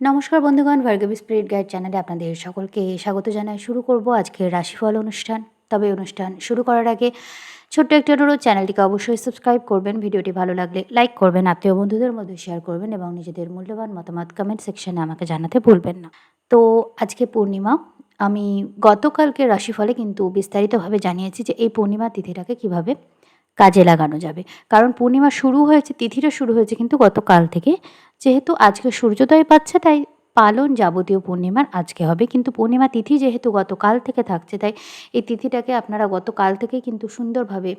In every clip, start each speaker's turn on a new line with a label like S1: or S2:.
S1: নমস্কার বন্ধুগণ, Bhargavi spirit guide চ্যানেলে আপনাদের সকলকে স্বাগত জানাই। শুরু করব আজকের রাশিফল অনুষ্ঠান। তবে অনুষ্ঠান শুরু করার আগে ছোট্ট একটি অনুরোধ, চ্যানেলটিকে অবশ্যই সাবস্ক্রাইব করবেন। ভিডিওটি ভালো লাগলে লাইক করবেন, আত্মীয় বন্ধুদের মধ্যে শেয়ার করবেন এবং নিজেদের মূল্যবান মতামত কমেন্ট সেকশনে আমাকে জানাতে ভুলবেন না। তো আজকে পূর্ণিমা। আমি গতকালকে রাশিফলে কিন্তু বিস্তারিতভাবে জানিয়েছি যে এই পূর্ণিমা তিথিটাকে কীভাবে কাজে লাগানো যাবে। কারণ পূর্ণিমা শুরু হয়েছে, তিথিটা শুরু হয়েছে কিন্তু গতকাল থেকে যেহেতু আজকে সূর্যোদয় পাচ্ছে, তাই পালন যাবতীয় পূর্ণিমার আজকে হবে। কিন্তু পূর্ণিমা তিথি যেহেতু গতকাল থেকে থাকছে, তাই এই তিথিটাকে আপনারা গতকাল থেকেই কিন্তু সুন্দরভাবে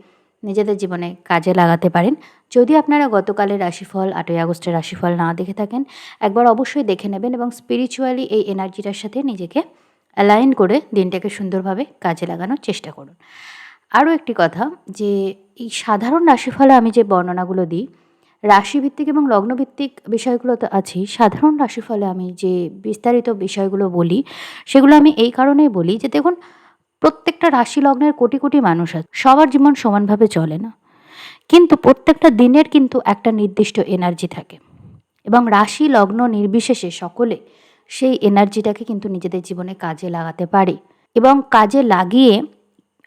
S1: নিজেদের জীবনে কাজে লাগাতে পারেন। যদি আপনারা গতকালের রাশিফল, আটই আগস্টের রাশিফল না দেখে থাকেন, একবার অবশ্যই দেখে নেবেন এবং স্পিরিচুয়ালি এই এনার্জিটার সাথে নিজেকে অ্যালাইন করে দিনটাকে সুন্দরভাবে কাজে লাগানোর চেষ্টা করুন। আরও একটি কথা যে, এই সাধারণ রাশিফলে আমি যে বর্ণনাগুলো দিই রাশিভিত্তিক এবং লগ্নভিত্তিক বিষয়গুলো তো আছেই। সাধারণ রাশিফলে আমি যে বিস্তারিত বিষয়গুলো বলি, সেগুলো আমি এই কারণেই বলি যে দেখুন, প্রত্যেকটা রাশি লগ্নের কোটি কোটি মানুষ আছে, সবার জীবন সমানভাবে চলে না। কিন্তু প্রত্যেকটা দিনের কিন্তু একটা নির্দিষ্ট এনার্জি থাকে এবং রাশি লগ্ন নির্বিশেষে সকলে সেই এনার্জিটাকে কিন্তু নিজেদের জীবনে কাজে লাগাতে পারে এবং কাজে লাগিয়ে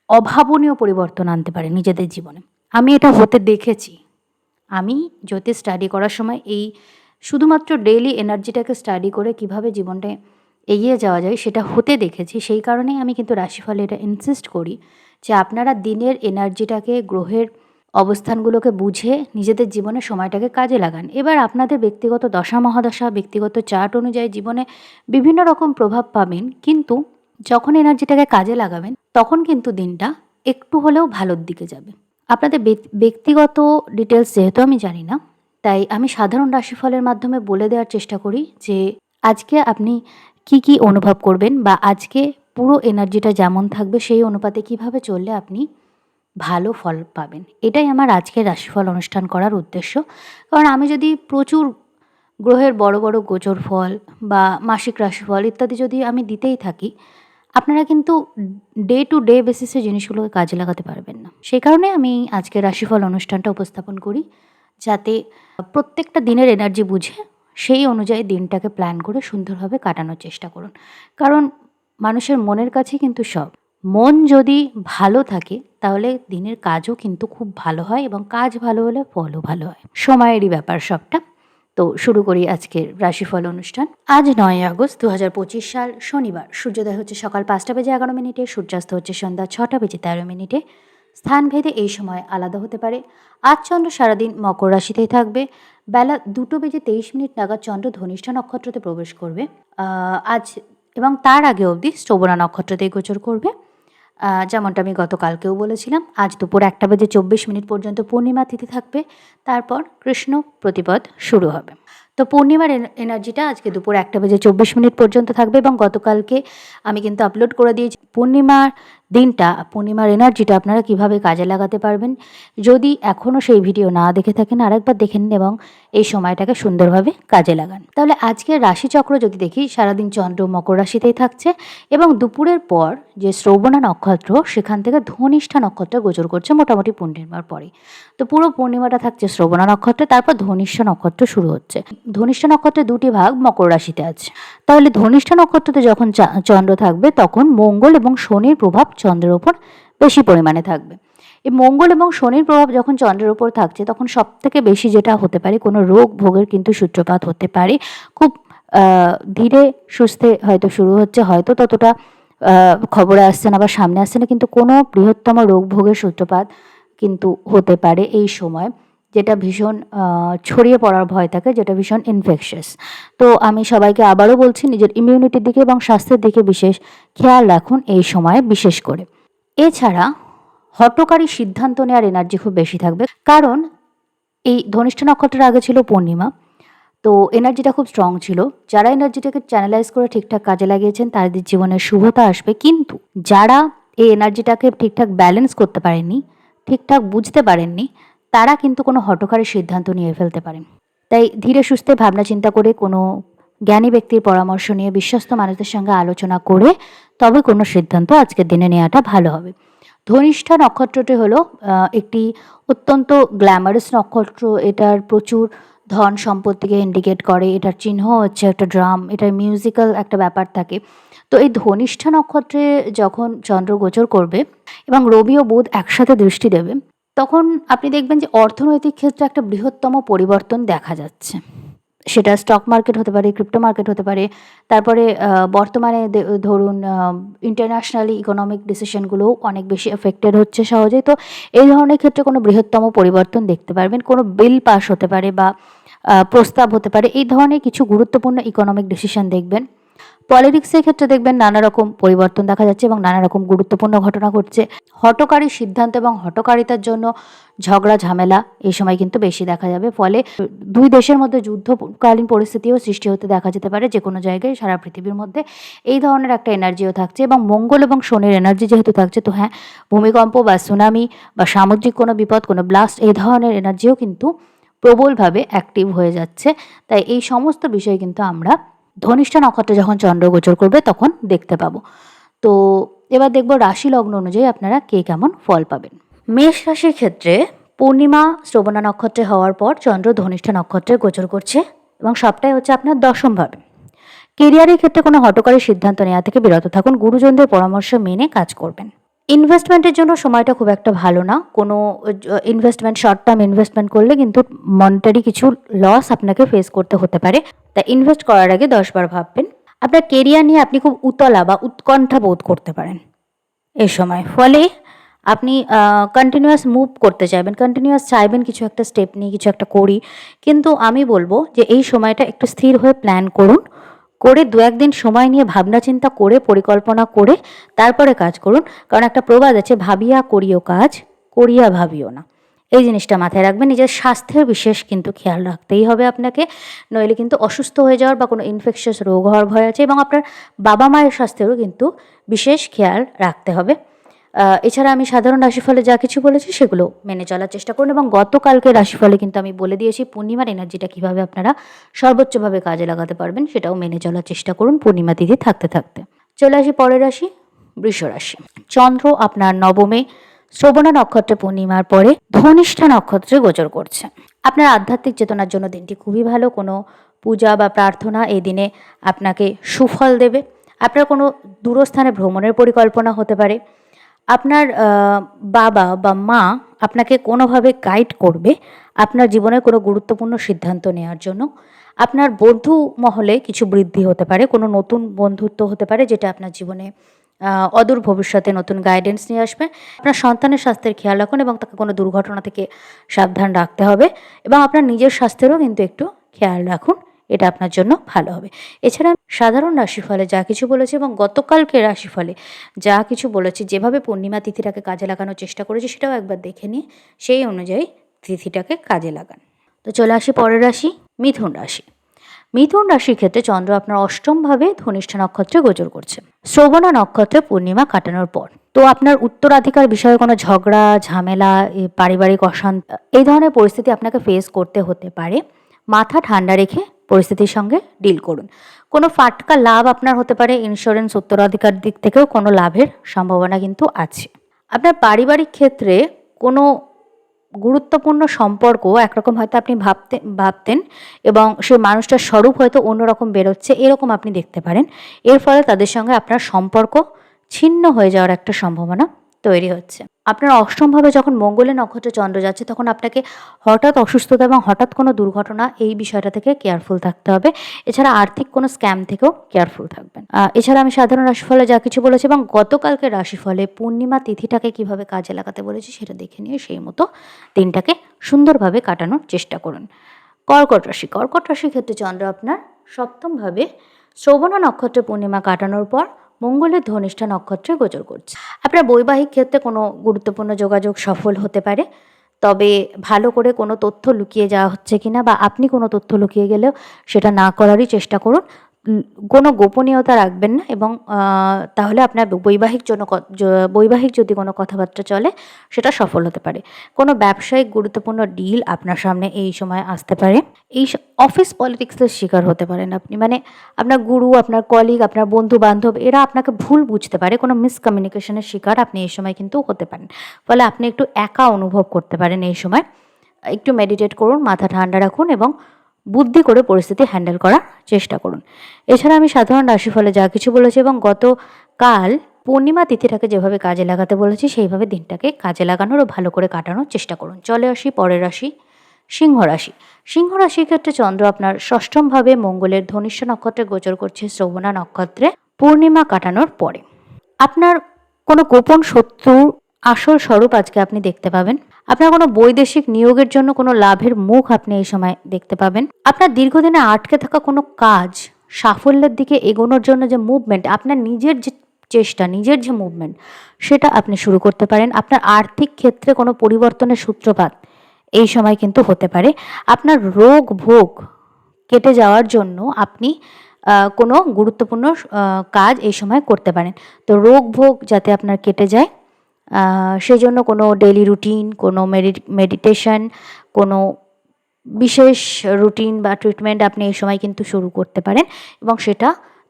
S1: অভাবনীয় পরিবর্তন আনতে পারে নিজেদের জীবনে। আমি এটা হতে দেখেছি। আমি জ্যোতিষ স্টাডি করার সময় এই শুধুমাত্র ডেইলি এনার্জিটাকে স্টাডি করে কীভাবে জীবনটা এগিয়ে যাওয়া যায় সেটা হতে দেখেছি। সেই কারণেই আমি কিন্তু রাশিফলে এটা ইনসিস্ট করি যে আপনারা দিনের এনার্জিটাকে গ্রহের অবস্থানগুলোকে বুঝে নিজেদের জীবনে সময়টাকে কাজে লাগান। এবার আপনাদের ব্যক্তিগত দশা, মহাদশা, ব্যক্তিগত চার্ট অনুযায়ী জীবনে বিভিন্ন রকম প্রভাব পাবেন। কিন্তু যখন এনার্জিটাকে কাজে লাগাবেন, তখন কিন্তু দিনটা একটু হলেও ভালোর দিকে যাবে। আপনাদের ব্যক্তিগত ডিটেলস যেহেতু আমি জানি না, তাই আমি সাধারণ রাশিফলের মাধ্যমে বলে দেওয়ার চেষ্টা করি যে, আজকে আপনি কি কি অনুভব করবেন বা আজকে পুরো এনার্জিটা যেমন থাকবে সেই অনুপাতে কীভাবে চললে আপনি ভালো ফল পাবেন। এটাই আমার আজকের রাশিফল অনুষ্ঠান করার উদ্দেশ্য। কারণ আমি যদি প্রচুর গ্রহের বড় বড় গোচর ফল বা মাসিক রাশিফল ইত্যাদি যদি আমি দিতেই থাকি আপনারা কিন্তু ডে টু ডে বেসিসে জিনিসগুলোকে কাজে লাগাতে পারবেন না। সেই কারণে আমি আজকে রাশিফল অনুষ্ঠানটা উপস্থাপন করি, যাতে প্রত্যেকটা দিনের এনার্জি বুঝে সেই অনুযায়ী দিনটাকে প্ল্যান করে সুন্দরভাবে কাটানোর চেষ্টা করুন। কারণ মানুষের মনের কাছে কিন্তু সব। মন যদি ভালো থাকে, তাহলে দিনের কাজও কিন্তু খুব ভালো হয় এবং কাজ ভালো হলে ফলও ভালো হয়। সময়েরই ব্যাপার সবটা। তো শুরু করি আজকের রাশিফল অনুষ্ঠান। আজ নয় আগস্ট দু হাজার পঁচিশ সাল শনিবার। সূর্যোদয় হচ্ছে সকাল পাঁচটা বেজে এগারো মিনিটে, সূর্যাস্ত হচ্ছে সন্ধ্যা ছটা বেজে তেরো মিনিটে। স্থানভেদে এই সময় আলাদা হতে পারে। আজ চন্দ্র সারাদিন মকর রাশিতেই থাকবে। বেলা দুটো বেজে তেইশ মিনিট নাগাদ চন্দ্র ধনিষ্ঠা নক্ষত্রতে প্রবেশ করবে। আজ এবং তার আগে অবধি শ্রবণা নক্ষত্রতেই গোচর করবে। যেমনটা আমি গতকালকেও বলেছিলাম, আজ দুপুর একটা বেজে চব্বিশ মিনিট পর্যন্ত পূর্ণিমা তিথি থাকবে। তারপর কৃষ্ণ প্রতিপদ শুরু হবে। তো পূর্ণিমার এনার্জিটা আজকে দুপুর একটা বেজে চব্বিশ মিনিট পর্যন্ত থাকবে এবং গতকালকে আমি কিন্তু আপলোড করে দিয়েছি। পূর্ণিমার দিনটা, পূর্ণিমার এনার্জিটা আপনারা কীভাবে কাজে লাগাতে পারবেন? যদি এখনও সেই ভিডিও না দেখে থাকেন, আরেকবার দেখে নিন এবং এই সময়টাকে সুন্দরভাবে কাজে লাগান। তাহলে আজকের রাশিচক্র যদি দেখি, সারাদিন চন্দ্র, মকর রাশিতেই থাকছে এবং দুপুরের পর যে শ্রবণা নক্ষত্র, সেখান থেকে ধনিষ্ঠা নক্ষত্র গোচর করছে মোটামুটি পূর্ণিমার পরে তো পুরো পূর্ণিমাটা থাকছে শ্রবণা নক্ষত্রে, তারপর ধনিষ্ঠা নক্ষত্র শুরু হচ্ছে। ধনিষ্ঠা নক্ষত্রের দুটি ভাগ মকর রাশিতে আছে। তাহলে ধনিষ্ঠা নক্ষত্রতে যখন চন্দ্র থাকবে, তখন মঙ্গল এবং শনির প্রভাব চন্দ্রের ওপর বেশি পরিমাণে থাকবে। এই মঙ্গল এবং শনির প্রভাব যখন চন্দ্রের ওপর থাকছে, তখন সব থেকে বেশি যেটা হতে পারে, কোনো রোগ ভোগের কিন্তু সূত্রপাত হতে পারে। খুব ধীরে সুস্থে হয়তো শুরু হচ্ছে, হয়তো ততটা খবরে আসছে না বা সামনে আসছে না, কিন্তু কোনো বৃহত্তম রোগ ভোগের সূত্রপাত কিন্তু হতে পারে এই সময়। যেটা ভীষণ ছড়িয়ে পড়ার ভয় থাকে, যেটা ভীষণ ইনফেকশাস তো আমি সবাইকে আবারও বলছি, নিজের ইমিউনিটির দিকে এবং স্বাস্থ্যের দিকে বিশেষ খেয়াল রাখুন এই সময়ে, বিশেষ করে। এছাড়া, হটকারী সিদ্ধান্ত নেওয়ার এনার্জি খুব বেশি থাকবে। কারণ, এই ধনিষ্ঠ নক্ষত্রের আগে ছিল পূর্ণিমা, তো এনার্জিটা খুব স্ট্রং ছিল। যারা এনার্জিটাকে চ্যানেলাইজ করে ঠিকঠাক কাজে লাগিয়েছেন, তাদের জীবনে শুভতা আসবে। কিন্তু, যারা এই এনার্জিটাকে ঠিকঠাক ব্যালেন্স করতে পারেননি, ঠিকঠাক বুঝতে পারেননি তারা কিন্তু কোনো হটকারী সিদ্ধান্ত নিয়ে ফেলতে পারেন তাই ধীরে সুস্থে ভাবনা চিন্তা করে কোনো জ্ঞানী ব্যক্তির পরামর্শ নিয়ে বিশ্বস্ত মানুষদের সঙ্গে আলোচনা করে তবে কোনো সিদ্ধান্ত আজকের দিনে নেওয়াটা ভালো হবে। ধনিষ্ঠা নক্ষত্রটি হলো একটি অত্যন্ত গ্ল্যামারাস নক্ষত্র। এটার প্রচুর ধন সম্পত্তিকে ইন্ডিকেট করে, এটার চিহ্ন হচ্ছে একটা ড্রাম, এটার মিউজিক্যাল একটা ব্যাপার থাকে। তো এই ধনিষ্ঠা নক্ষত্রে যখন চন্দ্র গোচর করবে এবং রবি ও বুধ একসাথে দৃষ্টি দেবে তখন আপনি দেখবেন যে অর্থনৈতিক ক্ষেত্রে একটা বৃহত্তম পরিবর্তন দেখা যাচ্ছে। সেটা স্টক মার্কেট হতে পারে ক্রিপ্টো মার্কেট হতে পারে, তারপরে বর্তমানে ধরুন ইন্টারন্যাশনালি ইকোনমিক ডিসিশনগুলোও অনেক বেশি এফেক্টেড হচ্ছে সহজেই। তো এই ধরনের ক্ষেত্রে কোনো বৃহত্তম পরিবর্তন দেখতে পারবেন, কোনো বিল পাস হতে পারে বা প্রস্তাব হতে পারে, এই ধরনের কিছু গুরুত্বপূর্ণ ইকোনমিক ডিসিশন দেখবেন। পলিটিক্সের ক্ষেত্রে দেখবেন নানা রকম পরিবর্তন দেখা যাচ্ছে এবং নানা রকম গুরুত্বপূর্ণ ঘটনা ঘটছে। হটকারী সিদ্ধান্ত এবং হটকারিতার জন্য ঝগড়া, ঝামেলা এই সময় কিন্তু বেশি দেখা যাবে। ফলে দুই দেশের মধ্যে যুদ্ধকালীন পরিস্থিতিও সৃষ্টি হতে দেখা যেতে পারে যে কোনো জায়গায় সারা পৃথিবীর মধ্যে। এই ধরনের একটা এনার্জিও থাকছে এবং মঙ্গল এবং শনির এনার্জি যেহেতু থাকছে, তো হ্যাঁ ভূমিকম্প বা সুনামি বা সামুদ্রিক কোনো বিপদ, কোনো ব্লাস্ট এই ধরনের এনার্জিও কিন্তু প্রবলভাবে অ্যাক্টিভ হয়ে যাচ্ছে। তাই এই সমস্ত বিষয় কিন্তু আমরা ধনিষ্ঠা নক্ষত্রে যখন চন্দ্র গোচর করবে, তখন দেখতে পাবো। তো এবার দেখব রাশি লগ্ন অনুযায়ী আপনারা কে কেমন ফল পাবেন। মেষ রাশির ক্ষেত্রে পূর্ণিমা শ্রবণা নক্ষত্রে হওয়ার পর চন্দ্র ধনিষ্ঠা নক্ষত্রে গোচর করছে এবং সবটাই হচ্ছে আপনার দশমভাবে কেরিয়ারের ক্ষেত্রে কোনো হটকারী সিদ্ধান্ত নেওয়া থেকে বিরত থাকুন, গুরুজনদের পরামর্শ মেনে কাজ করবেন। ইনভেস্টমেন্টের জন্য সময়টা খুব একটা ভালো না। কোনো ইনভেস্টমেন্ট শর্ট টার্ম ইনভেস্টমেন্ট করলে কিন্তু মনিটারি কিছু লস আপনাকে ফেস করতে হতে পারে। তাই ইনভেস্ট করার আগে দশবার ভাববেন। আপনার কেরিয়ার নিয়ে আপনি খুব উতলা বা উৎকণ্ঠা বোধ করতে পারেন এ সময়। ফলে আপনি কন্টিনিউয়াস মুভ করতে চাইবেন কন্টিনিউয়াস চাইবেন কিছু একটা স্টেপ নিয়ে, কিছু একটা করি। কিন্তু আমি বলব যে এই সময়টা একটু স্থির হয়ে প্ল্যান করুন। করে দু একদিন সময় নিয়ে ভাবনা চিন্তা করে, পরিকল্পনা করে তারপরে কাজ করুন। কারণ একটা প্রবাদ আছে, ভাবিয়া করিও কাজ, করিয়া ভাবিও না। এই জিনিসটা মাথায় রাখবেন, নিজের স্বাস্থ্যের বিশেষ কিন্তু খেয়াল রাখতেই হবে আপনাকে। নইলে কিন্তু অসুস্থ হয়ে যাওয়ার বা কোনো ইনফেকশাস রোগ হওয়ার ভয় আছে এবং আপনার বাবা মায়ের স্বাস্থ্যেরও কিন্তু বিশেষ খেয়াল রাখতে হবে। এছাড়া আমি সাধারণ রাশিফলে যা কিছু বলেছি সেগুলো মেনে চলার চেষ্টা করুন এবং গতকালকে রাশিফলে কিন্তু আমি বলে দিয়েছি পূর্ণিমার এনার্জিটা কীভাবে আপনারা সর্বোচ্চভাবে কাজে লাগাতে পারবেন সেটাও মেনে চলার চেষ্টা করুন পূর্ণিমা তিথি থাকতে থাকতে। চলে আসি পরের রাশি, বৃষ রাশি। চন্দ্র আপনার নবমে শ্রবণা নক্ষত্রে পূর্ণিমার পরে ধনিষ্ঠা নক্ষত্রে গোচর করছে। আপনার আধ্যাত্মিক চেতনার জন্য দিনটি খুবই ভালো, কোনো পূজা বা প্রার্থনা এই দিনে আপনাকে সুফল দেবে। আপনার কোনো দূরস্থানে ভ্রমণের পরিকল্পনা হতে পারে আপনার বাবা বা মা আপনাকে কোনোভাবে গাইড করবে আপনার জীবনের কোনো গুরুত্বপূর্ণ সিদ্ধান্ত নেওয়ার জন্য। আপনার বন্ধু মহলে কিছু বৃদ্ধি হতে পারে, কোনো নতুন বন্ধুত্ব হতে পারে যেটা আপনার জীবনে অদূর ভবিষ্যতে নতুন গাইডেন্স নিয়ে আসবে। আপনার সন্তানের স্বাস্থ্যের খেয়াল রাখুন এবং তাকে কোনো দুর্ঘটনা থেকে সাবধান রাখতে হবে এবং আপনার নিজের স্বাস্থ্যেরও কিন্তু একটু খেয়াল রাখুন। এটা আপনার জন্য ভালো হবে। এছাড়া সাধারণ রাশিফলে যা কিছু বলেছি এবং গতকালকে রাশিফলে যা কিছু বলেছি, যেভাবে পূর্ণিমা তিথিটাকে কাজে লাগানোর চেষ্টা করেছি সেটাও একবার দেখে নিয়ে সেই অনুযায়ী তিথিটাকে কাজে লাগান। তো চলে আসি পরের রাশি, মিথুন রাশি। মিথুন রাশির ক্ষেত্রে চন্দ্র আপনার অষ্টমভাবে ধনিষ্ঠা নক্ষত্রে গোচর করছে। শ্রবণা নক্ষত্রে পূর্ণিমা কাটানোর পর। তো আপনার উত্তরাধিকার বিষয়ে কোনো ঝগড়া, ঝামেলা পারিবারিক অশান্ত, এই ধরনের পরিস্থিতি আপনাকে ফেস করতে হতে পারে। মাথা ঠান্ডা রেখে পরিস্থিতির সঙ্গে ডিল করুন। কোনো ফাটকা লাভ আপনার হতে পারে ইন্স্যুরেন্স উত্তরাধিকার দিক থেকেও কোনো লাভের সম্ভাবনা কিন্তু আছে। আপনার পারিবারিক ক্ষেত্রে কোনো গুরুত্বপূর্ণ সম্পর্ক একরকম হয়তো আপনি ভাবতে, ভাবতেন এবং সেই মানুষটার স্বরূপ হয়তো অন্যরকম বেরোচ্ছে এরকম আপনি দেখতে পারেন। এর ফলে তাদের সঙ্গে আপনার সম্পর্ক ছিন্ন হয়ে যাওয়ার একটা সম্ভাবনা তৈরি হচ্ছে। আপনার অষ্টমভাবে যখন মঙ্গলে নক্ষত্রে চন্দ্র যাচ্ছে, তখন আপনাকে হঠাৎ অসুস্থতা এবং হঠাৎ কোনো দুর্ঘটনা এই বিষয়টা থেকে কেয়ারফুল থাকতে হবে। এছাড়া আর্থিক কোনো স্ক্যাম থেকেও কেয়ারফুল থাকবেন। এছাড়া আমি সাধারণ রাশিফলে যা কিছু বলেছি এবং গতকালকে রাশিফলে পূর্ণিমা তিথিটাকে কীভাবে কাজে লাগাতে বলেছি, সেটা দেখে নিয়ে সেই মতো দিনটাকে সুন্দরভাবে কাটানোর চেষ্টা করুন। কর্কট রাশি, কর্কট রাশির ক্ষেত্রে চন্দ্র আপনার সপ্তমভাবে শ্রবণা নক্ষত্রে পূর্ণিমা কাটানোর পর মঙ্গলের ধনিষ্ঠা নক্ষত্রে গোচর করছে। আপনার বৈবাহিক ক্ষেত্রে কোনো গুরুত্বপূর্ণ যোগাযোগ সফল হতে পারে, তবে ভালো করে কোনো তথ্য লুকিয়ে যাওয়া হচ্ছে কিনা বা আপনি কোনো তথ্য লুকিয়ে গেলেও সেটা না করারই চেষ্টা করুন। কোনো গোপনীয়তা রাখবেন না এবং তাহলে আপনার বৈবাহিক জন্য বৈবাহিক যদি কোনো কথাবার্তা চলে, সেটা সফল হতে পারে। কোনো ব্যবসায়িক গুরুত্বপূর্ণ ডিল আপনার সামনে এই সময় আসতে পারে। এই অফিস পলিটিক্সের শিকার হতে পারেন আপনি। মানে আপনার গুরু, আপনার কলিগ আপনার বন্ধু বান্ধব এরা আপনাকে ভুল বুঝতে পারে। কোনো মিসকমিউনিকেশনের শিকার আপনি এই সময় কিন্তু হতে পারেন। ফলে আপনি একটু একা অনুভব করতে পারেন এই সময়। একটু মেডিটেট করুন, মাথা ঠান্ডা রাখুন এবং বুদ্ধি করে পরিস্থিতি হ্যান্ডেল করার চেষ্টা করুন। এছাড়া আমি সাধারণ রাশিফলে যা কিছু বলেছি এবং গতকাল পূর্ণিমা তিথিটাকে যেভাবে কাজে লাগাতে বলেছি, সেইভাবে দিনটাকে কাজে লাগানোর ও ভালো করে কাটানোর চেষ্টা করুন। চলে আসি পরের রাশি, সিংহ রাশি। সিংহ রাশির ক্ষেত্রে চন্দ্র আপনার ষষ্ঠমভাবে মঙ্গলের ধনিষ্ঠ নক্ষত্রে গোচর করছে, শ্রবণা নক্ষত্রে পূর্ণিমা কাটানোর পরে। আপনার কোনো গোপন শত্রুর আসল স্বরূপ আজকে আপনি দেখতে পাবেন। আপনার কোনো বৈদেশিক নিয়োগের জন্য কোনো লাভের মুখ আপনি এই সময় দেখতে পাবেন। আপনার দীর্ঘদিনে আটকে থাকা কোনো কাজ সাফল্যের দিকে এগোনোর জন্য যে মুভমেন্ট আপনার নিজের যে চেষ্টা, নিজের যে মুভমেন্ট সেটা আপনি শুরু করতে পারেন। আপনার আর্থিক ক্ষেত্রে কোনো পরিবর্তনের সূত্রপাত এই সময় কিন্তু হতে পারে। আপনার রোগ ভোগ কেটে যাওয়ার জন্য আপনি কোনো গুরুত্বপূর্ণ কাজ এই সময় করতে পারেন। তো রোগ ভোগ যাতে আপনার কেটে যায় আহ, সেই জন্য কোনো ডেলি রুটিন কোনো মেডিটেশন কোনো বিশেষ রুটিন বা ট্রিটমেন্ট আপনি এই সময় কিন্তু শুরু করতে পারেন এবং সেটা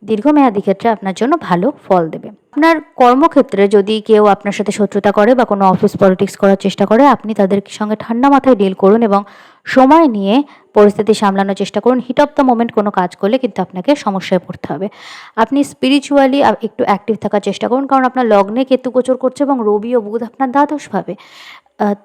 S1: দীর্ঘমেয়াদী ক্ষেত্রে আপনার জন্য ভালো ফল দেবে। আপনার কর্মক্ষেত্রে যদি কেউ আপনার সাথে শত্রুতা করে বা কোনো অফিস পলিটিক্স করার চেষ্টা করে, আপনি তাদের সঙ্গে ঠান্ডা মাথায় ডিল করুন এবং সময় নিয়ে পরিস্থিতি সামলানোর চেষ্টা করুন। হিট অফ দ্য মোমেন্ট কোনো কাজ করলে কিন্তু আপনাকে সমস্যায় পড়তে হবে। আপনি স্পিরিচুয়ালি একটু অ্যাক্টিভ থাকার চেষ্টা করুন, কারণ আপনার লগ্নে কেতু গোচর করছে এবং রবি ও বুধ আপনার দ্বাদশভাবে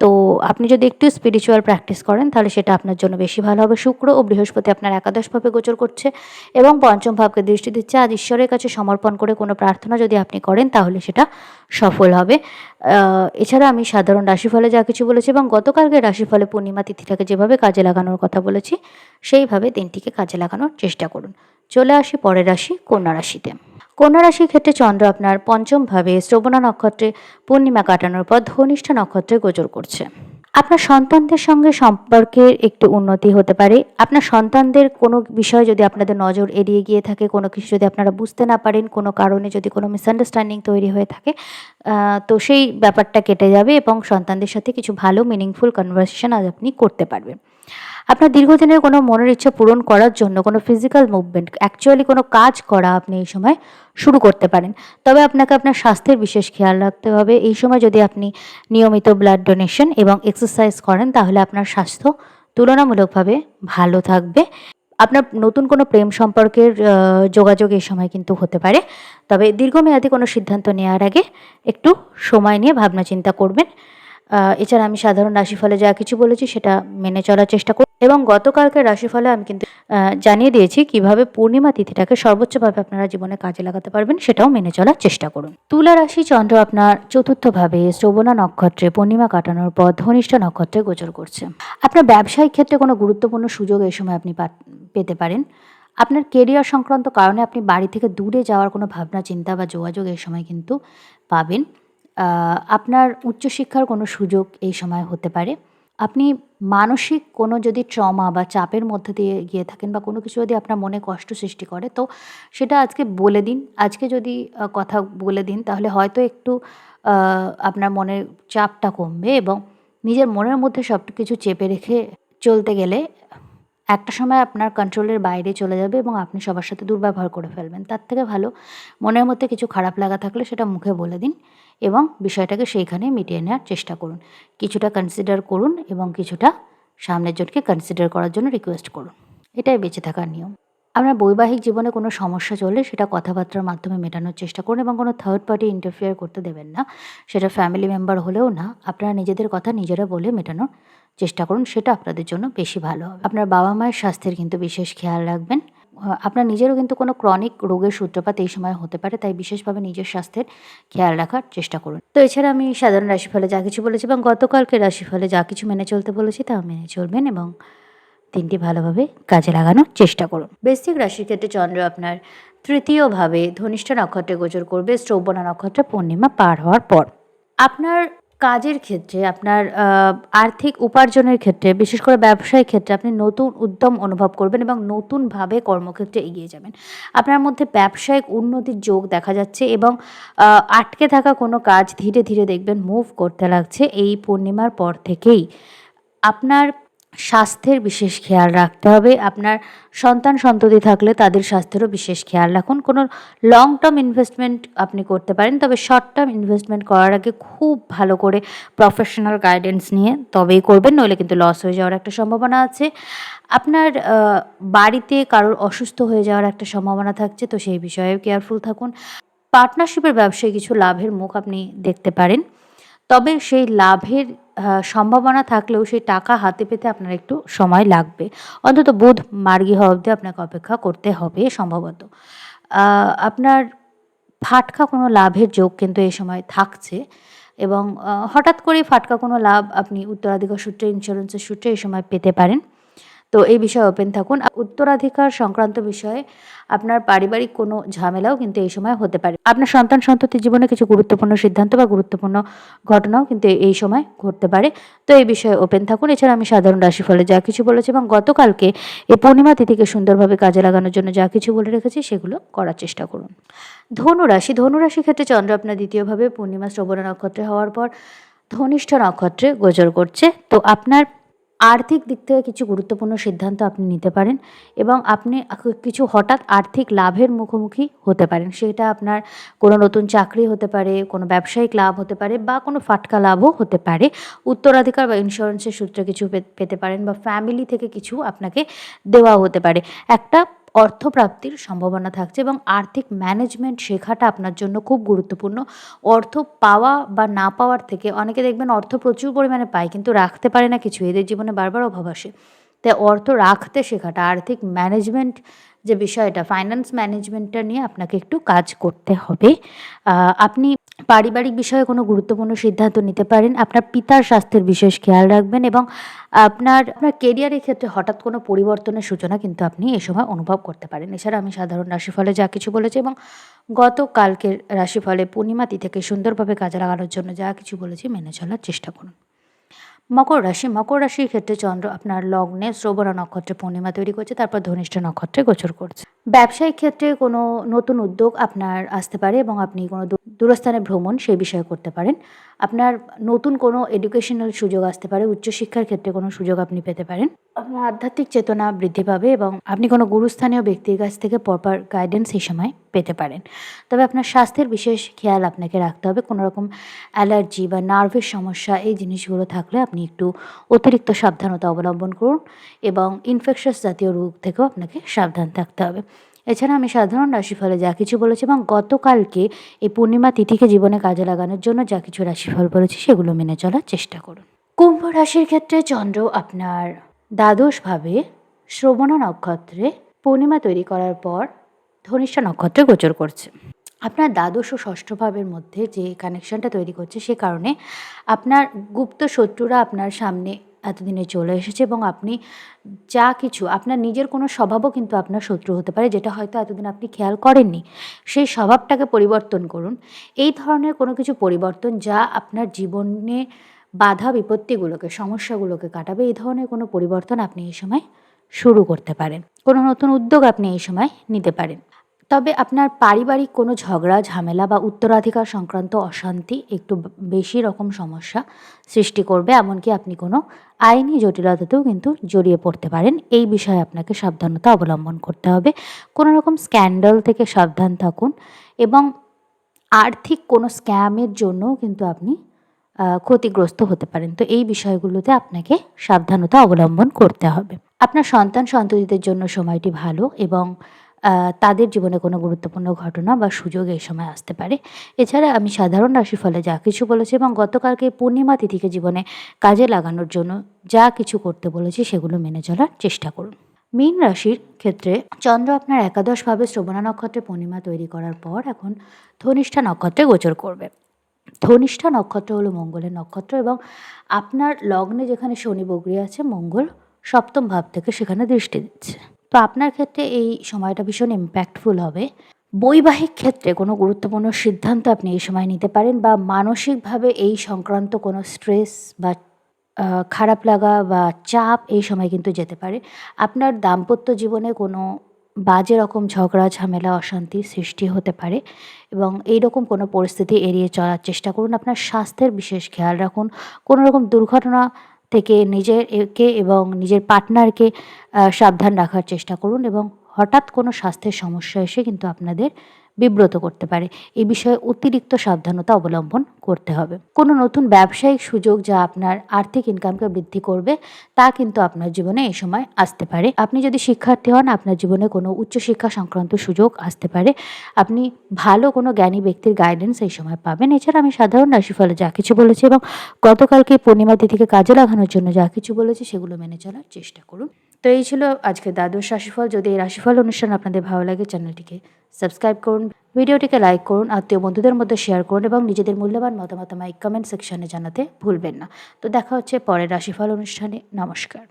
S1: তো আপনি যদি একটু স্পিরিচুয়াল প্র্যাকটিস করেন, তাহলে সেটা আপনার জন্য বেশি ভালো হবে। শুক্র ও বৃহস্পতি আপনার একাদশভাবে গোচর করছে এবং পঞ্চম ভাবকে দৃষ্টি দিচ্ছে। আজ ঈশ্বরের কাছে সমর্পণ করে কোনো প্রার্থনা যদি আপনি করেন, তাহলে সেটা সফল হবে। এছাড়া আমি সাধারণ রাশিফলে যা কিছু বলেছি এবং গতকালকে রাশিফলে পূর্ণিমা তিথিটাকে যেভাবে কাজে লাগানোর কথা বলেছি, সেইভাবে দিনটিকে কাজে লাগানোর চেষ্টা করুন। চলে আসি পরের রাশি, কন্যা রাশিতে। কন্যা রাশির ক্ষেত্রে চন্দ্র আপনার পঞ্চম ভাবে শ্রবণা নক্ষত্রে পূর্ণিমা কাটানোর পর ধনিষ্ঠ নক্ষত্রে গোচর করছে। আপনার সন্তানদের সঙ্গে সম্পর্কের একটু উন্নতি হতে পারে। আপনার সন্তানদের কোনো বিষয় যদি আপনাদের নজর এড়িয়ে গিয়ে থাকে, কোনো কিছু যদি আপনারা বুঝতে না পারেন, কোনো কারণে যদি কোনো মিসআন্ডারস্ট্যান্ডিং তৈরি হয়ে থাকে তো সেই ব্যাপারটা কেটে যাবে এবং সন্তানদের সাথে কিছু ভালো মিনিংফুল কনভারসেশন আজ আপনি করতে পারবেন। আপনার দীর্ঘদিনের কোনো মনের ইচ্ছা পূরণ করার জন্য কোনো ফিজিক্যাল মুভমেন্ট অ্যাকচুয়ালি কোনো কাজ করা আপনি এই সময় শুরু করতে পারেন। তবে আপনাকে আপনার স্বাস্থ্যের বিশেষ খেয়াল রাখতে হবে। এই সময় যদি আপনি নিয়মিত ব্লাড ডোনেশন এবং এক্সারসাইজ করেন, তাহলে আপনার স্বাস্থ্য তুলনামূলকভাবে ভালো থাকবে। আপনার নতুন কোনো প্রেম সম্পর্কের যোগাযোগ এই সময় কিন্তু হতে পারে। তবে দীর্ঘমেয়াদী কোনো সিদ্ধান্ত নেওয়ার আগে একটু সময় নিয়ে ভাবনা চিন্তা করবেন। এছাড়া আমি সাধারণ রাশিফলে যা কিছু বলেছি সেটা মেনে চলার চেষ্টা করি এবং গতকালকে রাশিফলে আমি কিন্তু জানিয়ে দিয়েছি কীভাবে পূর্ণিমা তিথিটাকে সর্বোচ্চভাবে আপনারা জীবনে কাজে লাগাতে পারবেন সেটাও মেনে চলার চেষ্টা করুন। তুলা রাশি চন্দ্র আপনার চতুর্থভাবে শ্রবণা নক্ষত্রে পূর্ণিমা কাটানোর পর ধনিষ্ঠ নক্ষত্রে গোচর করছে। আপনার ব্যবসায়িক ক্ষেত্রে কোনো গুরুত্বপূর্ণ সুযোগ এই সময় আপনি পেতে পারেন। আপনার কেরিয়ার সংক্রান্ত কারণে আপনি বাড়ি থেকে দূরে যাওয়ার কোনো ভাবনা, চিন্তা বা যোগাযোগ এই সময় কিন্তু পাবেন। আপনার উচ্চশিক্ষার কোনো সুযোগ এই সময় হতে পারে। আপনি মানসিক কোনো যদি ট্রমা বা চাপের মধ্যে দিয়ে গিয়ে থাকেন বা কোনো কিছু যদি আপনার মনে কষ্ট সৃষ্টি করে, তো সেটা আজকে বলে দিন। আজকে যদি কথা বলে দিন, তাহলে হয়তো একটু আপনার মনের চাপটা কমবে এবং নিজের মনের মধ্যে সব কিছু চেপে রেখে চলতে গেলে একটা সময় আপনার কন্ট্রোলের বাইরে চলে যাবে এবং আপনি সবার সাথে দুর্ব্যবহার করে ফেলবেন। তার থেকে ভালো মনের মধ্যে কিছু খারাপ লাগা থাকলে সেটা মুখে বলে দিন। এবং বিষয়টাকে সেইখানে মিটিয়ে নেওয়ার চেষ্টা করুন। কিছুটা কনসিডার করুন এবং কিছুটা সামনের জনকে কনসিডার করার জন্য রিকোয়েস্ট করুন। এটাই বেঁচে থাকার নিয়ম। আপনার বৈবাহিক জীবনে কোনো সমস্যা চললে সেটা কথাবার্তার মাধ্যমে মেটানোর চেষ্টা করুন এবং কোনো থার্ড পার্টি ইন্টারফেয়ার করতে দেবেন না। সেটা ফ্যামিলি মেম্বার হলেও না, আপনারা নিজেদের কথা নিজেরা বলে মেটানোর চেষ্টা করুন, সেটা আপনাদের জন্য বেশি ভালো হবে। আপনার বাবা মায়ের স্বাস্থ্যের কিন্তু বিশেষ খেয়াল রাখবেন। আপনার নিজেরও কিন্তু কোনো ক্রনিক রোগের সূত্রপাত এই সময় হতে পারে, তাই বিশেষভাবে নিজের স্বাস্থ্যের খেয়াল রাখার চেষ্টা করুন। তো এছাড়া আমি সাধারণ রাশিফলে যা কিছু বলেছি এবং গতকালকে রাশিফলে যা কিছু মেনে চলতে বলেছি তা মেনে চলবেন এবং দিনটি ভালোভাবে কাজে লাগানোর চেষ্টা করুন। বৃশ্চিক রাশির ক্ষেত্রে চন্দ্র আপনার তৃতীয়ভাবে ধনিষ্ঠ নক্ষত্রে গোচর করবে, শ্রবণা নক্ষত্রে পূর্ণিমা পার হওয়ার পর। আপনার কাজের ক্ষেত্রে, আপনার আর্থিক উপার্জনের ক্ষেত্রে, বিশেষ করে ব্যবসায়িক ক্ষেত্রে আপনি নতুন উদ্যম অনুভব করবেন এবং নতুনভাবে কর্মক্ষেত্রে এগিয়ে যাবেন। আপনার মধ্যে ব্যবসায়িক উন্নতির যোগ দেখা যাচ্ছে এবং আটকে থাকা কোনো কাজ ধীরে ধীরে দেখবেন মুভ করতে লাগছে এই পূর্ণিমার পর থেকেই। আপনার স্বাস্থ্যের বিশেষ খেয়াল রাখতে হবে। আপনার সন্তান সন্ততি থাকলে তাদের স্বাস্থ্যেরও বিশেষ খেয়াল রাখুন। কোনো লং টার্ম ইনভেস্টমেন্ট আপনি করতে পারেন, তবে শর্ট টার্ম ইনভেস্টমেন্ট করার আগে খুব ভালো করে প্রফেশনাল গাইডেন্স নিয়ে তবেই করবেন, নইলে কিন্তু লস হয়ে যাওয়ার একটা সম্ভাবনা আছে। আপনার বাড়িতে কারোর অসুস্থ হয়ে যাওয়ার একটা সম্ভাবনা থাকছে, তো সেই বিষয়ে কেয়ারফুল থাকুন। পার্টনারশিপের ব্যবসায় কিছু লাভের মুখ আপনি দেখতে পারেন। তবে সেই লাভের সম্ভাবনা থাকলেও সেই টাকা হাতে পেতে আপনার একটু সময় লাগবে। অন্তত বোধ মার্গী হওয়া অবধি আপনাকে অপেক্ষা করতে হবে সম্ভবত। আপনার ফাটকা কোনো লাভের যোগ কিন্তু এই সময় থাকছে এবং হঠাৎ করে ফাটকা কোনো লাভ আপনি উত্তরাধিকার সূত্রে ইন্স্যুরেন্সের সূত্রে এই সময় পেতে পারেন। তো এই বিষয়ে ওপেন থাকুন। উত্তরাধিকার সংক্রান্ত বিষয়ে আপনার পারিবারিক কোনো ঝামেলাও কিন্তু এই সময় হতে পারে। আপনার সন্তান সন্ততির জীবনে কিছু গুরুত্বপূর্ণ সিদ্ধান্ত বা গুরুত্বপূর্ণ ঘটনাও কিন্তু এই সময় ঘটতে পারে। তো এই বিষয়ে ওপেন থাকুন। এছাড়া আমি সাধারণ রাশিফলে যা কিছু বলেছি এবং গতকালকে এই পূর্ণিমা তিথিকে সুন্দরভাবে কাজে লাগানোর জন্য যা কিছু বলে রেখেছি সেগুলো করার চেষ্টা করুন। ধনুরাশি ধনুরাশি ক্ষেত্রে চন্দ্র আপনার দ্বিতীয়ভাবে পূর্ণিমা, শ্রবণ নক্ষত্রে হওয়ার পর ধনিষ্ঠ নক্ষত্রে গোচর করছে। তো আপনার আর্থিক দিক থেকে কিছু গুরুত্বপূর্ণ সিদ্ধান্ত আপনি নিতে পারেন এবং আপনি কিছু হঠাৎ আর্থিক লাভের মুখোমুখি হতে পারেন। সেটা আপনার কোনো নতুন চাকরি হতে পারে, কোনো ব্যবসায়িক লাভ হতে পারে বা কোনো ফাটকা লাভও হতে পারে। উত্তরাধিকার বা ইন্স্যুরেন্সের সূত্রে কিছু পেতে পারেন বা ফ্যামিলি থেকে কিছু আপনাকে দেওয়া হতে পারে। একটা অর্থপ্রাপ্তির সম্ভাবনা থাকছে এবং আর্থিক ম্যানেজমেন্ট শেখাটা আপনার জন্য খুব গুরুত্বপূর্ণ। অর্থ পাওয়া বা না পাওয়ার থেকে অনেকে দেখবেন অর্থ প্রচুর পরিমাণে পায় কিন্তু রাখতে পারে না কিছু, এদের জীবনে বারবার অভাব আসে। তাই অর্থ রাখতে শেখাটা, আর্থিক ম্যানেজমেন্ট যে বিষয়টা, ফাইন্যান্স ম্যানেজমেন্টটা নিয়ে আপনাকে একটু কাজ করতে হবে। আপনি পারিবারিক বিষয়ে কোনো গুরুত্বপূর্ণ সিদ্ধান্ত নিতে পারেন। আপনার পিতার স্বাস্থ্যের বিশেষ খেয়াল রাখবেন এবং আপনার আপনার কেরিয়ারের ক্ষেত্রে হঠাৎ কোনো পরিবর্তনের সূচনা কিন্তু আপনি এ সময় অনুভব করতে পারেন। এছাড়া আমি সাধারণ রাশিফলে যা কিছু বলেছি এবং গতকালকের রাশিফলে পূর্ণিমা থেকে সুন্দরভাবে কাজে লাগানোর জন্য যা কিছু বলেছি মেনে চলার চেষ্টা করুন। মকর রাশি, মকর রাশির ক্ষেত্রে চন্দ্র আপনার লগ্নে শ্রবণা নক্ষত্রে পূর্ণিমা তৈরি করছে, তারপর ধনিষ্ঠ নক্ষত্রে গোচর করছে। ব্যবসায়িক ক্ষেত্রে কোনো নতুন উদ্যোগ আপনার আসতে পারে এবং আপনি কোনো দূর- দূরস্থানে ভ্রমণ সেই বিষয়ে করতে পারেন। আপনার নতুন কোনো এডুকেশনাল সুযোগ আসতে পারে, উচ্চশিক্ষার ক্ষেত্রে কোনো সুযোগ আপনি পেতে পারেন। আপনার আধ্যাত্মিক চেতনা বৃদ্ধি পাবে এবং আপনি কোনো গুরুস্থানীয় ব্যক্তির কাছ থেকে প্রপার গাইডেন্স এই সময় পেতে পারেন। তবে আপনার স্বাস্থ্যের বিশেষ খেয়াল আপনাকে রাখতে হবে। কোনো রকম অ্যালার্জি বা নার্ভের সমস্যা এই জিনিসগুলো থাকলে আপনি একটু অতিরিক্ত সাবধানতা অবলম্বন করুন এবং ইনফেকশাস জাতীয় রোগ থেকেও আপনাকে সাবধান থাকতে হবে। এছাড়া আমি সাধারণ রাশিফলে যা কিছু বলেছি এবং গতকালকে এই পূর্ণিমা তিথিকে জীবনে কাজে লাগানোর জন্য যা কিছু রাশিফল বলেছি সেগুলো মেনে চলার চেষ্টা করুন। কুম্ভ রাশির ক্ষেত্রে চন্দ্র আপনার দ্বাদশভাবে শ্রবণা নক্ষত্রে পূর্ণিমা তৈরি করার পর ধনিষ্ঠা নক্ষত্রে গোচর করছে। আপনার দ্বাদশ ও ষষ্ঠ ভাবের মধ্যে যে কানেকশনটা তৈরি করছে সে কারণে আপনার গুপ্ত শত্রুরা আপনার সামনে এতদিনে চলে এসেছে এবং আপনি যা কিছু, আপনার নিজের কোনো স্বভাবও কিন্তু আপনার শত্রু হতে পারে, যেটা হয়তো এতদিন আপনি খেয়াল করেননি। সেই স্বভাবটাকে পরিবর্তন করুন। এই ধরনের কোনো কিছু পরিবর্তন যা আপনার জীবনে বাধা বিপত্তিগুলোকে, সমস্যাগুলোকে কাটাবে, এই ধরনের কোনো পরিবর্তন আপনি এই সময় শুরু করতে পারেন। কোনো নতুন উদ্যোগ আপনি এই সময় নিতে পারেন। তবে আপনার পারিবারিক কোনো ঝগড়া, ঝামেলা বা উত্তরাধিকার সংক্রান্ত অশান্তি একটু বেশি রকম সমস্যা সৃষ্টি করবে, এমনকি আপনি কোনো আইনি জটিলতাতেও কিন্তু জড়িয়ে পড়তে পারেন। এই বিষয়ে আপনাকে সাবধানতা অবলম্বন করতে হবে। কোনো রকম স্ক্যান্ডাল থেকে সাবধান থাকুন এবং আর্থিক কোনো স্ক্যামের জন্যও কিন্তু আপনি ক্ষতিগ্রস্ত হতে পারেন। তো এই বিষয়গুলোতে আপনাকে সাবধানতা অবলম্বন করতে হবে। আপনার সন্তান সন্ততিদের জন্য সময়টি ভালো এবং তাদের জীবনে কোনো গুরুত্বপূর্ণ ঘটনা বা সুযোগ এই সময় আসতে পারে। এছাড়া আমি সাধারণ রাশিফলে যা কিছু বলেছি এবং গতকালকে পূর্ণিমা তিথিকে জীবনে কাজে লাগানোর জন্য যা কিছু করতে বলেছি সেগুলো মেনে চলার চেষ্টা করুন। মীন রাশির ক্ষেত্রে চন্দ্র আপনার একাদশভাবে শ্রবণা নক্ষত্রে পূর্ণিমা তৈরি করার পর এখন ধনিষ্ঠা নক্ষত্রে গোচর করবে। ধনিষ্ঠা নক্ষত্র হলো মঙ্গলের নক্ষত্র এবং আপনার লগ্নে যেখানে শনি বগরি আছে, মঙ্গল সপ্তম ভাব থেকে সেখানে দৃষ্টি দিচ্ছে। তো আপনার ক্ষেত্রে এই সময়টা ভীষণ ইম্প্যাক্টফুল হবে। বৈবাহিক ক্ষেত্রে কোনো গুরুত্বপূর্ণ সিদ্ধান্ত আপনি এই সময় নিতে পারেন বা মানসিকভাবে এই সংক্রান্ত কোনো স্ট্রেস বা খারাপ লাগা বা চাপ এই সময় কিন্তু যেতে পারে। আপনার দাম্পত্য জীবনে কোনো বাজে রকম ঝগড়া, ঝামেলা অশান্তির সৃষ্টি হতে পারে এবং এই রকম কোনো পরিস্থিতি এড়িয়ে চলার চেষ্টা করুন। আপনার স্বাস্থ্যের বিশেষ খেয়াল রাখুন। কোনো রকম দুর্ঘটনা থেকে নিজের একে এবং নিজের পার্টনারকে সাবধান রাখার চেষ্টা করুন এবং হঠাৎ কোনো স্বাস্থ্যের সমস্যা এসে কিন্তু আপনাদের বিব্রত করতে পারে। এই বিষয়ে অতিরিক্ত সাবধানতা অবলম্বন করতে হবে। কোনো নতুন ব্যবসায়িক সুযোগ যা আপনার আর্থিক ইনকামকে বৃদ্ধি করবে, তা কিন্তু আপনার জীবনে এই সময় আসতে পারে। আপনি যদি শিক্ষার্থী হন, আপনার জীবনে কোনো উচ্চশিক্ষা সংক্রান্ত সুযোগ আসতে পারে। আপনি ভালো কোনো জ্ঞানী ব্যক্তির গাইডেন্স এই সময় পাবেন। এছাড়া আমি সাধারণ রাশিফলে যা কিছু বলেছি এবং গতকালকে পূর্ণিমা তিথিকে কাজে লাগানোর জন্য যা কিছু বলেছি, সেগুলো মেনে চলার চেষ্টা করুন। তো এই ছিল আজকে দ্বাদশ রাশিফল। যদি এই রাশিফল অনুষ্ঠান আপনাদের ভালো লাগে, চ্যানেলটিকে সাবস্ক্রাইব করুন, ভিডিওটিকে লাইক করুন, আত্মীয় বন্ধুদের মধ্যে শেয়ার করুন এবং নিজেদের মূল্যবান মতামত আমায় কমেন্ট সেকশানে জানাতে ভুলবেন না। তো দেখা হচ্ছে পরের রাশিফল অনুষ্ঠানে। নমস্কার।